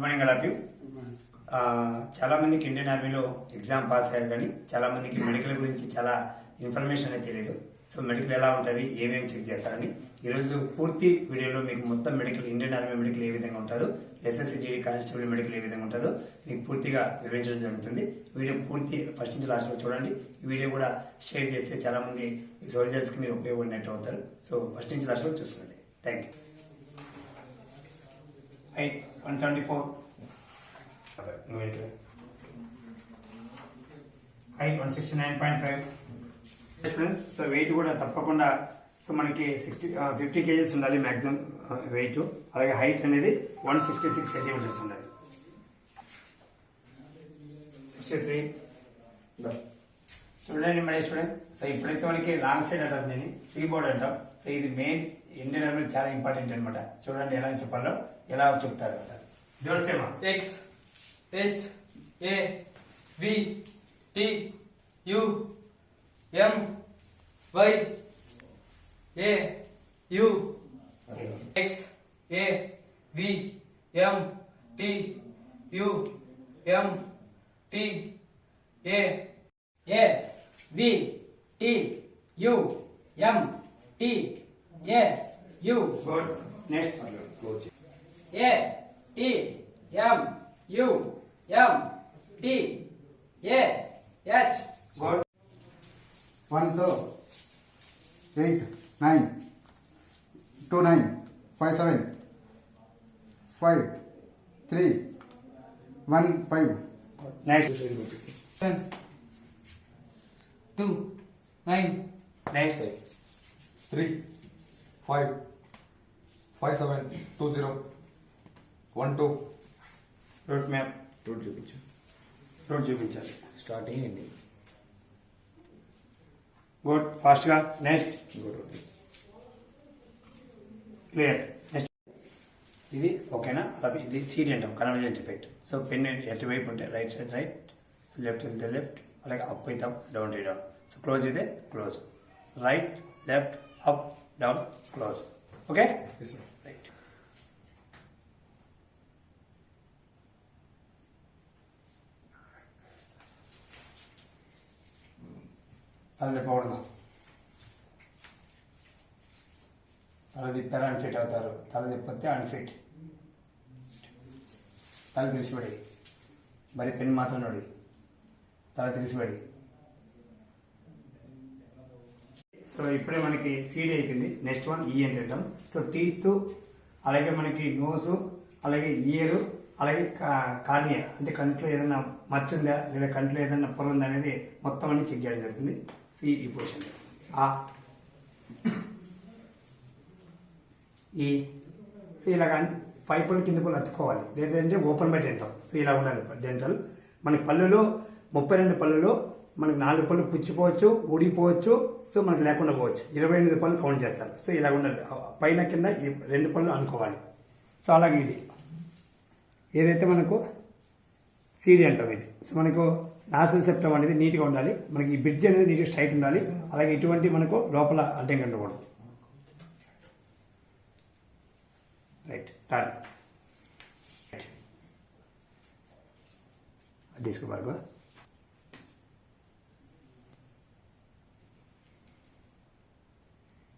Good morning all of you చాలా మందికి Indian ఆర్మీలో ఎగ్జామ్ పాస్ అయ్యారు కానీ చాలా మందికి మెడికల్ గురించి చాలా ఇన్ఫర్మేషన్ అనేది తెలియదు సో మెడికల్ ఎలా ఉంటుంది ఏమేమి చెక్ చేస్తారని. ఈరోజు పూర్తి వీడియోలో మీకు మొత్తం మెడికల్ ఇండియన్ ఆర్మీ మెడికల్ ఏ విధంగా ఉంటుందో ఎస్ఎస్సి జీడీ కానిస్టేబుల్ మెడికల్ ఏ విధంగా ఉంటుందో మీకు పూర్తిగా వివరించడం జరుగుతుంది. వీడియో పూర్తి ఫస్ట్ నుంచి లాస్ట్ చూడండి. ఈ వీడియో కూడా షేర్ చేస్తే చాలా మంది సోల్జర్స్కి మీరు ఉపయోగపడినట్టు అవుతారు. సో ఫస్ట్ నుంచి లాస్ట్ చూసుకోండి. Thank you height one seventy four height one sixty nine point five students so weight కూడా తప్పకుండా సో మనకి సిక్స్టీ ఫిఫ్టీ కేజీస్ ఉండాలి మ్యాక్సిమం వెయిట్ అలాగే హైట్ అనేది వన్ సిక్స్టీ సిక్స్ సెంటీమీటర్స్ ఉండాలి. సిక్స్టీ త్రీ చూడండి మరి స్టూడెంట్స్ సో ఇప్పుడైతే మనకి లాంగ్ సైడ్ అంటాం దీన్ని. సీ బోర్డ్ అంటాం. సో ఇది మెయిన్ ఇండియన్ ఆర్మీ చాలా ఇంపార్టెంట్ అనమాట చూడండి ఎలా చెప్పాలో. ఎలా చెప్తారు sir జోల్సేమా X H A V T U M Y A U X A V M T U M T A A V T U M T A U good next A T M U M T A H good one two eight nine two nine five seven five three one five nine two nine nine seven three five five seven two zero one two. Route map road చూపించు. Route చూపించాలి. Starting ఏంటి good ఫాస్ట్గా next road clear next ఇది ఓకేనా? అలాగే ఇది CD అంటాం. Convergent effect so pen ఎటువైపు ఉంటే right side right so left వెళ్తే లెఫ్ట్ అలాగే అప్ అవుతాం down to down so close అయితే close right left up down close okay right అది తలదిప్పారు అన్ఫిట్ అవుతారు. తలదిప్పితే అన్ఫిట్ తల తెలిసిపడి మరి పెన్ మాత్రం నడి. తల తెలిసిపడి సో ఇప్పుడే మనకి సీడీ అయిపోయింది. నెక్స్ట్ వన్ ఈ అని అంటాం సో టీత్ అలాగే మనకి నోసు అలాగే ఇయర్ అలాగే కార్నియా అంటే కంట్లో ఏదైనా మచ్చుందా లేదా కంట్లో ఏదైనా పొర ఉందా అనేది మొత్తం అన్ని చెక్ చేయడం జరుగుతుంది. ఈ ఈ పొజిషన్ ఆ ఈ సో ఇలా పై పళ్ళు కింద పళ్ళు అతుక్కోవాలి. లేదంటే ఓపెన్ బై డెంటల్. సో ఇలా ఉండాలి. డెంటల్. మనకి పళ్ళులో ముప్పై రెండు పళ్ళులో మనకి నాలుగు పళ్ళు పుచ్చిపోవచ్చు ఊడిపోవచ్చు సో మనకి లేకుండా పోవచ్చు. ఇరవై ఎనిమిది పళ్ళు కౌంట్ చేస్తారు. సో ఇలా ఉండాలి. పైన కింద ఈ రెండు పళ్ళు అనుకోవాలి. సో అలాగే ఇది. ఏదైతే మనకు సీడీ అంటాం ఇది. సో మనకు నాసల్ సెప్టమ్ అనేది నీట్గా ఉండాలి. మనకి ఈ బ్రిడ్జ్ అనేది నీట్గా స్ట్రైట్ ఉండాలి. అలాగే ఇటువంటి మనకు లోపల అడ్డంగా ఉండకూడదు రైట్ టర్న్ రైట్ అది తీసుకో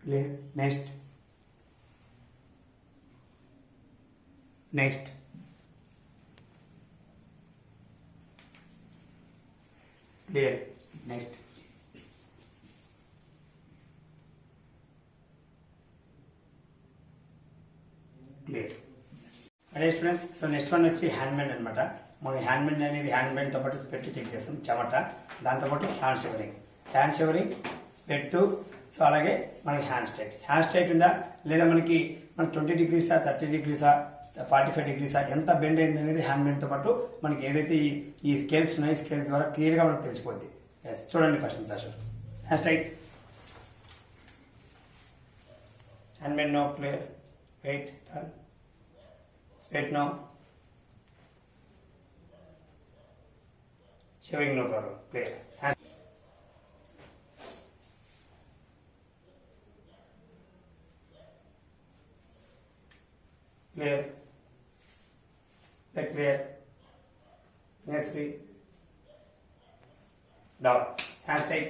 clear next next clear next clear అదే స్టూడెంట్స్ సో నెక్స్ట్ వన్ వచ్చి హ్యాండ్ అనమాట మనం హ్యాండ్మేడ్ అనేది హ్యాండ్ పాటు స్పెట్ చెక్ చేస్తాం. చెమట. దాంతోపాటు హ్యాండ్ షవరింగ్ హ్యాండ్ షవరింగ్ స్పెట్ సో అలాగే మనకి హ్యాండ్ స్టైట్ హ్యాండ్ స్టైట్ ఉందా? లేదా మనకి మన ట్వంటీ డిగ్రీసా థర్టీ డిగ్రీసా ఫార్టీ ఫైవ్ డిగ్రీస్ ఎంత బెండ్ అయింది అనేది హ్యాండ్ బెండ్తో పాటు మనకి ఏదైతే ఈ ఈ స్కేల్స్ ఉన్నాయో స్కేల్స్ ద్వారా క్లియర్గా మనకు తెలిసిపోద్ది. ఎస్ చూడండి first pressure hand straight hand bend no clear wait turn straight no Showing no problem clear Clear. ప్రక్రియ clear next down hand side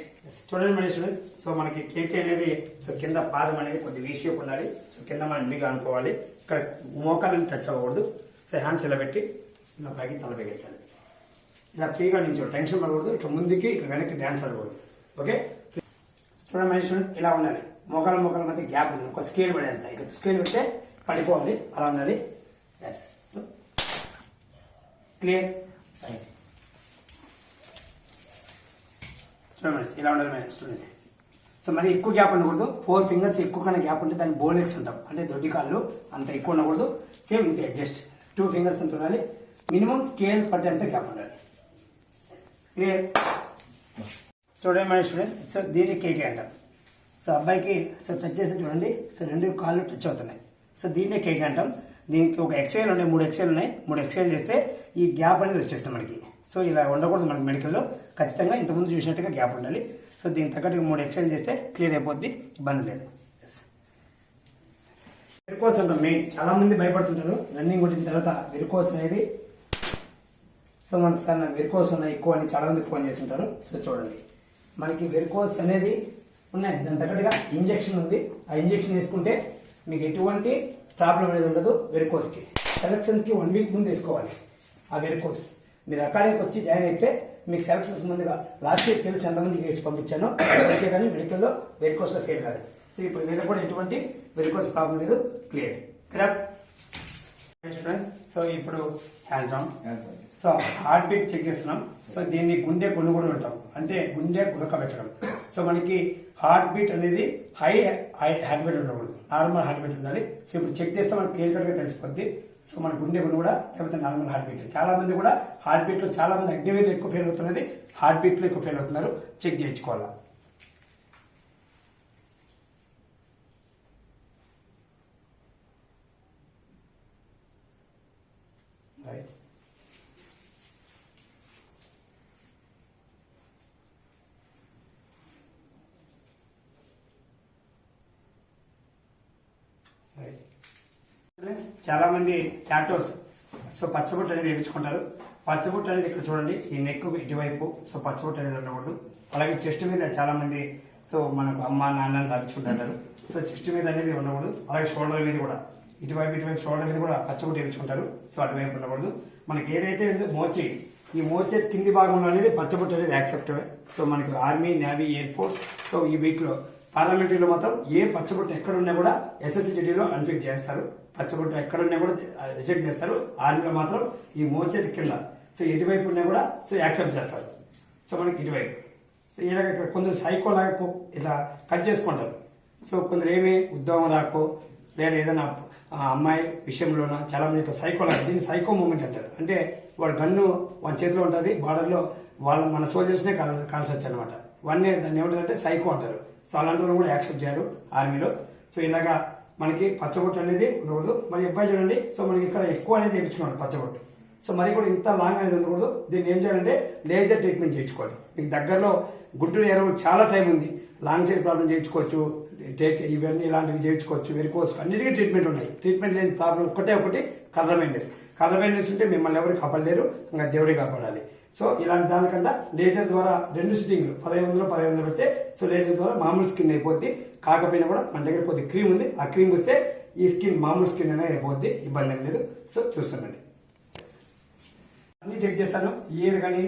చూడండి మన స్టూడెంట్స్ సో మనకి కేక్ అనేది సో కింద పాదం అనేది కొద్ది వీ షేప్ ఉండాలి సో కింద మనం ఇండిగా అనుకోవాలి. ఇక్కడ మోకాలని టచ్ అవ్వకూడదు. సో హ్యాండ్స్ ఇలా పెట్టి ఇలా పైకి తల పెగెత్తాలి ఇలా ఫ్రీగా నించో టెన్షన్ పడకూడదు. ఇట్లా ముందుకి ఇట్లా వెనక్కి డ్యాన్స్ ఆడకూడదు. ఓకే చూడండి మన స్టూడెంట్స్ ఇలా ఉండాలి. మోకాల మోకాల మధ్య గ్యాప్ ఉంది. ఒక స్కేల్ పడేంత ఇక్కడ స్కేల్ పెడితే పడిపోవాలి. అలా ఉండాలి. ఎస్ క్లియర్ చూడండి ఇలా ఉండాలి స్టూడెంట్స్ సో మరి ఎక్కువ గ్యాప్ ఉండకూడదు. ఫోర్ ఫింగర్స్ ఎక్కువ కన్నా గ్యాప్ ఉంటే దాన్ని బోలెక్స్ ఉంటాం. అంటే దొడ్డి కాళ్ళు అంత ఎక్కువ ఉండకూడదు. సేమ్ ఇంతే జస్ట్ టూ ఫింగర్స్ అంత ఉండాలి. మినిమం స్కేల్ పట్టేంత గ్యాప్ ఉండాలి. క్లియర్ చూడండి మన స్టూడెంట్స్ సో దీన్ని కేకే అంటాం. సో అబ్బాయికి సో టచ్ చేసి చూడండి. సో రెండు కాళ్ళు టచ్ అవుతున్నాయి. సో దీన్నే కేక్ అంటాం. దీనికి ఒక ఎక్స్చేంజ్ ఉన్నాయి మూడు ఎక్స్చేంజ్ ఉన్నాయి. మూడు ఎక్స్చేంజ్ చేస్తే ఈ గ్యాప్ అనేది వచ్చేస్తుంది మనకి. సో ఇలా ఉండకూడదు మనకి మెడికల్లో ఖచ్చితంగా ఇంతకుముందు చూసినట్టుగా గ్యాప్ ఉండాలి. సో దీనికి తగ్గట్టుగా మూడు ఎక్స్చేంజ్ చేస్తే క్లియర్ అయిపోద్ది ఇబ్బంది లేదు. వెరుకోస్ అంటాం. మెయిన్ చాలా మంది భయపడుతుంటారు. రన్నింగ్ కొట్టిన తర్వాత వెరుకోస్ అనేది సో మనకి సార్ నాకు వెరుకోస్ ఉన్నాయి ఎక్కువ అని చాలా మంది ఫోన్ చేస్తుంటారు. సో చూడండి. మనకి వెరుకోస్ అనేది ఉన్నాయి. దాని తగ్గట్టుగా ఇంజెక్షన్ ఉంది. ఆ ఇంజెక్షన్ వేసుకుంటే మీకు ఎటువంటి ప్రాబ్లం అనేది ఉండదు వెరికోస్కి సెలక్షన్స్కి వన్ వీక్ ముందు వేసుకోవాలి ఆ వెరికోస్ మీరు అకాడమీకి వచ్చి జాయిన్ అయితే మీకు సెలక్షన్స్ ముందుగా లాస్ట్ ఇయర్ తెలిసి ఎంతమందికి వేసి పంపించాను అయితే కానీ మెడికల్లో వెరికోస్లో ఫెయిల్ కాదు. సో ఇప్పుడు వీళ్ళకి కూడా ఎటువంటి వెరికోస్ ప్రాబ్లం లేదు క్లియర్ కరెక్ట్ ఫ్రెండ్స్ సో ఇప్పుడు hand down so heart beat check చేస్తున్నాం. సో దీన్ని గుండె కొనుగోలు ఉంటాం అంటే గుండె గురకబెట్టడం సో మనకి హార్ట్ బీట్ అనేది హై హై హార్ట్ బీట్ ఉండకూడదు. నార్మల్ హార్ట్ బీట్ ఉండాలి. సో ఇప్పుడు చెక్ చేస్తే మనకి క్లియర్ కట్గా తెలిసిపోద్ది. సో మన గుండె గుండె కూడా లేకపోతే నార్మల్ హార్ట్ బీట్. చాలా మంది కూడా హార్ట్ బీట్లో చాలా మంది అగ్నివేలు ఎక్కువ ఫెయిల్ అవుతున్నది హార్ట్ బీట్లో ఎక్కువ ఫెయిల్ అవుతున్నారు. చెక్ చేయించుకోవాలా? రైట్ సరే. చాలా మంది టాటోస్ సో పచ్చబొట్టు అనేది వేయించుకుంటారు. పచ్చబొట్టు అనేది ఇక్కడ చూడండి ఈ నెక్ ఇటువైపు సో పచ్చబొట్టు అనేది ఉండకూడదు. అలాగే చెస్ట్ మీద చాలా మంది సో మనకు అమ్మ నాన్న తగ్గించుకుంటారు సో చెస్ట్ మీద అనేది ఉండకూడదు. అలాగే షోల్డర్ మీద కూడా. ఇటువైపు ఇటువైపు షోల్డర్ మీద కూడా పచ్చబొట్టు వేయించుకుంటారు. సో అటువైపు ఉండకూడదు. మనకి ఏదైతే ఉందో మోచి ఈ మోచే కింది భాగంలో అనేది పచ్చబొట్టు అనేది యాక్సెప్ట్ సో మనకి army navy air force so ఈ వీక్లో పార్లమెంటరీలో మాత్రం ఏ పచ్చబొట్టు ఎక్కడ ఉన్నా కూడా ఎస్ఎస్సిటీలో అన్ఫిక్ చేస్తారు. పచ్చబొట్టు ఎక్కడున్నా కూడా రిజెక్ట్ చేస్తారు. ఆర్మీలో మాత్రం ఈ మోచేతి కింద. సో ఎటువైపు ఉన్నా కూడా సో యాక్సెప్ట్ చేస్తారు. సో మనకి ఇటువైపు. సో ఇలాగ ఇక్కడ కొందరు సైకో లాగా ఇలా ఇట్లా కట్ చేసుకుంటారు. సో కొందరు ఏమి ఉద్యోగం రాకో లేదా ఏదైనా ఆ, అమ్మాయి విషయంలోన చాలా మంది ఇట్లా సైకో లాగా దీన్ని సైకో మూమెంట్ అంటారు. అంటే వాడు గన్ను వాడి చేతిలో ఉంటుంది బార్డర్లో వాళ్ళ మన సోల్జర్స్నే కాల్ కాల్సొచ్చు అనమాట వన్నే దాన్ని ఏమంటారంటే సైకో అంటారు. సో అలాంటి వాళ్ళు కూడా యాక్సెప్ట్ చేయరు ఆర్మీలో సో ఇలాగా మనకి పచ్చబొట్టు అనేది ఉండకూడదు. మరి అబ్బాయి చూడండి. సో మనకి ఇక్కడ ఎక్కువ అనేది వేయించుకున్నాడు పచ్చబొట్టు. సో మరి కూడా ఇంత లాంగ్ అనేది ఉండకూడదు. దీన్ని ఏం చేయాలంటే లేజర్ ట్రీట్మెంట్ చేయించుకోవాలి. మీకు దగ్గరలో గుడ్డు ఎరువు చాలా టైం ఉంది. లాంగ్ సైడ్ ప్రాబ్లం చేయించుకోవచ్చు. టేక్ ఇవన్నీ ఇలాంటివి చేయించుకోవచ్చు. వెరికోవచ్చు అన్నిటికీ ట్రీట్మెంట్ ఉన్నాయి. ట్రీట్మెంట్ లేని ప్రాబ్లం ఒకటే ఒకటి కలరమైండెస్ కలరమైండెస్ ఉంటే మిమ్మల్ని ఎవరు కాపాడలేరు ఇంకా దేవుడే కాపాడాలి. సో ఇలాంటి దానికన్నా లేజర్ ద్వారా రెండు సిట్టింగ్లు పదహైదు వందలు పదహైదు వందలు పెడితే సో లేజర్ ద్వారా మామూలు స్కిన్ అయిపోద్ది. కాకపోయినా కూడా మన దగ్గర కొద్ది క్రీమ్ ఉంది. ఆ క్రీమ్ వస్తే ఈ స్కిన్ మామూలు స్కిన్ అనేది అయిపోద్ది. ఇబ్బంది ఏం లేదు. సో చూస్తుండండి. అన్ని చెక్ చేస్తాను. ఇయర్ కానీ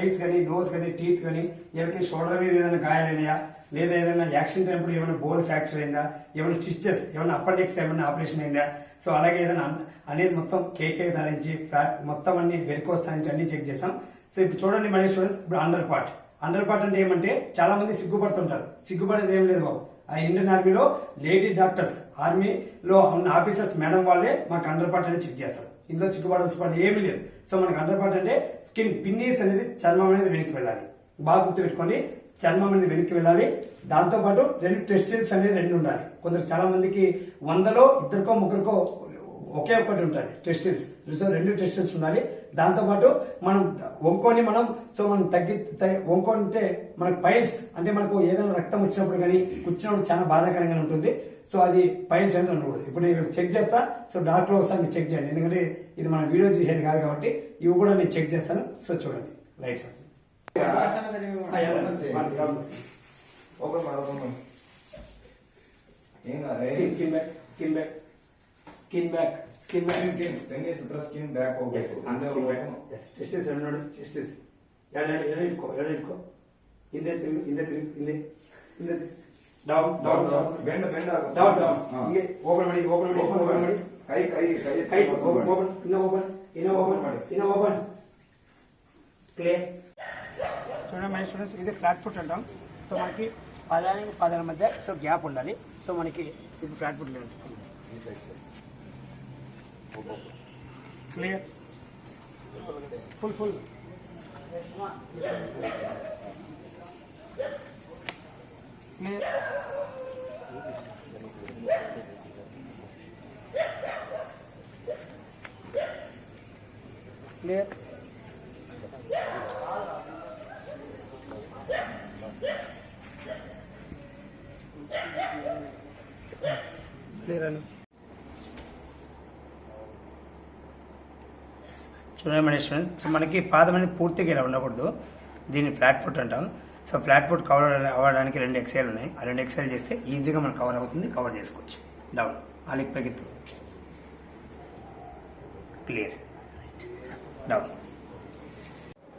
ఐస్ కానీ నోస్ కానీ టీత్ కానీ ఎవరికి షోల్డర్ మీద ఏదైనా గాయాలైనాయా లేదా ఏదైనా యాక్సిడెంట్ అయినప్పుడు ఏమైనా బోన్ ఫ్రాక్చర్ అయిందా? ఏమైనా స్టిచ్చెస్ ఏమైనా అపెండిక్స్ ఏమైనా ఆపరేషన్ అయిందా? సో అలాగే ఏదైనా అనేది మొత్తం కేకే ధరించి మొత్తం అన్ని వెరికోస్ నుంచి అన్ని చెక్ చేస్తాం సో ఇప్పుడు చూడండి మనీ స్టూడెంట్స్ ఇప్పుడు అండర్ పార్ట్. అండర్ పార్ట్ అంటే ఏమంటే చాలా మంది సిగ్గుపడుతుంటారు. సిగ్గుపడేది ఏం లేదు బాబు. ఆ ఇండియన్ ఆర్మీలో లేడీ డాక్టర్స్ ఆర్మీలో ఉన్న ఆఫీసర్స్ మేడం వాళ్ళే మాకు అండర్ పార్ట్ అనేది చెక్ చేస్తారు. ఇందులో చిక్కుపడాల్సిన పని ఏమీ లేదు. సో మనకు అండర్ పార్ట్ అంటే స్కిన్ పిన్నీస్ అనేది చర్మం అనేది వెనక్కి వెళ్ళాలి. బాగా గుర్తుపెట్టుకోండి. చర్మం అనేది వెనక్కి వెళ్ళాలి. దాంతోపాటు రెండు టెస్టిల్స్ అనేది రెండు ఉండాలి. కొందరు చాలా మందికి వందలో ఇద్దరికో ముగ్గురికో ఒకే ఒక్కటి ఉంటుంది టెస్టిల్స్ సో రెండు టెస్టిల్స్ ఉండాలి. దాంతోపాటు మనం వంకొని మనం సో మనం తగ్గి వంకోంటే వంకొని మనకు పైల్స్ అంటే మనకు ఏదైనా రక్తం వచ్చినప్పుడు కానీ కూర్చున్నప్పుడు చాలా బాధాకరంగా ఉంటుంది. సో అది పైల్స్ సెంటర్ ఉండకూడదు ఇప్పుడు నేను చెక్ చేస్తా. సో డాక్టర్ ఒకసారి మీరు చెక్ చేయండి. ఎందుకంటే ఇది మన వీడియో తీసేది కాదు కాబట్టి ఇవి కూడా నేను చెక్ చేస్తాను. సో చూడండి. రైట్ సార్ ಓಪನ್ ಮಾಡೋದು back skin back skin back skin back skin skin back ಹೋಗ್ಬೇಕು. ಅಂದ್ರೆ ಎಸ್ಟಿಸ್ ನೋಡಿ ಎಸ್ಟಿಸ್ ಎರಡು ಎರಡು ಎರಡು ಇಟ್ಕೋ. ಎರಡು ತಿರುಗಿ ಹಿಂದೆ ತಿರುಗಿ ಡೌನ್ ಡೌನ್ ಬೆಂಡ ಬೆಂಡ ಡೌನ್ ಡೌನ್ ಹಿಂಗೆ ಓಪನ್ ಮಾಡಿ ಓಪನ್ ಮಾಡಿ ಓಪನ್ ಮಾಡಿ. ಕೈ ಕೈ ಕೈ ಓಪನ್ ಇನ್ನ ಓಪನ್ ಮಾಡಿ. ಇನ್ನ ಓಪನ್ ಪ್ಲೇ चूँ मैं स्टूडेंट इधे फ्लाट फुट अटा सो मन की पद पद मध्य सो गैप उ सो मन की flat foot clear full full clear చూడండి స్టూడెంట్స్ సో మనకి పాదం అనేది పూర్తిగా ఇలా ఉండకూడదు. దీన్ని ఫ్లాట్ ఫుట్ అంటాం. సో ఫ్లాట్ ఫుట్ కవర్ అవ్వడానికి రెండు ఎక్సైల్ ఉన్నాయి. ఆ రెండు ఎక్సైల్ చేస్తే ఈజీగా మనం కవర్ అవుతుంది. కవర్ చేసుకోవచ్చు. డౌన్. ఆలిక్ పైకెత్తు clear. Down.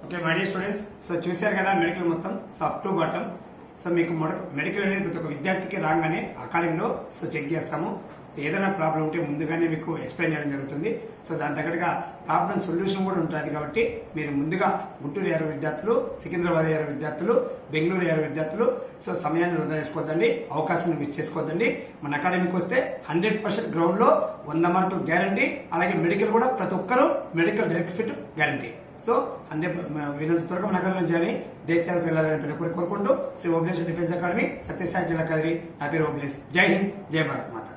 Okay my dear students. So చూశారు కదా మెడికల్ మొత్తం. So up to bottom. So మీకు మెడికల్ అనేది ప్రతి ఒక్క విద్యార్థికి రాగానే అకాడమీలో సో చెక్ చేస్తాము. ఏదైనా ప్రాబ్లం ఉంటే ముందుగానే మీకు ఎక్స్ప్లెయిన్ చేయడం జరుగుతుంది. సో దాని తగ్గట్టుగా ప్రాబ్లం సొల్యూషన్ కూడా ఉంటుంది కాబట్టి మీరు ముందుగా గుంటూరు ఏరో విద్యార్థులు సికింద్రాబాద్ ఏరో విద్యార్థులు బెంగళూరు ఏరో విద్యార్థులు సో సమయాన్ని వృధా చేసుకోవద్దండి అవకాశాన్ని మిస్ చేసుకోవద్దండి. మన అకాడమీకి వస్తే హండ్రెడ్ పర్సెంట్ గ్రౌండ్లో వంద మార్కులు గ్యారంటీ అలాగే మెడికల్ కూడా ప్రతి ఒక్కరూ medical direct fit guarantee so అంటే వీళ్ళంత త్వరగా మన అకాడమీ చేయాలి దేశాలకు వెళ్ళాలని ప్రతి ఒక్కరు కోరుకుంటూ శ్రీ ఓబ్లేస్ డిఫెన్స్ అకాడమీ సత్యసాయి జిల్లా కదిరి. నా పేరు ఓబ్లేస్ జై హింద్ జై భారత్ మాత.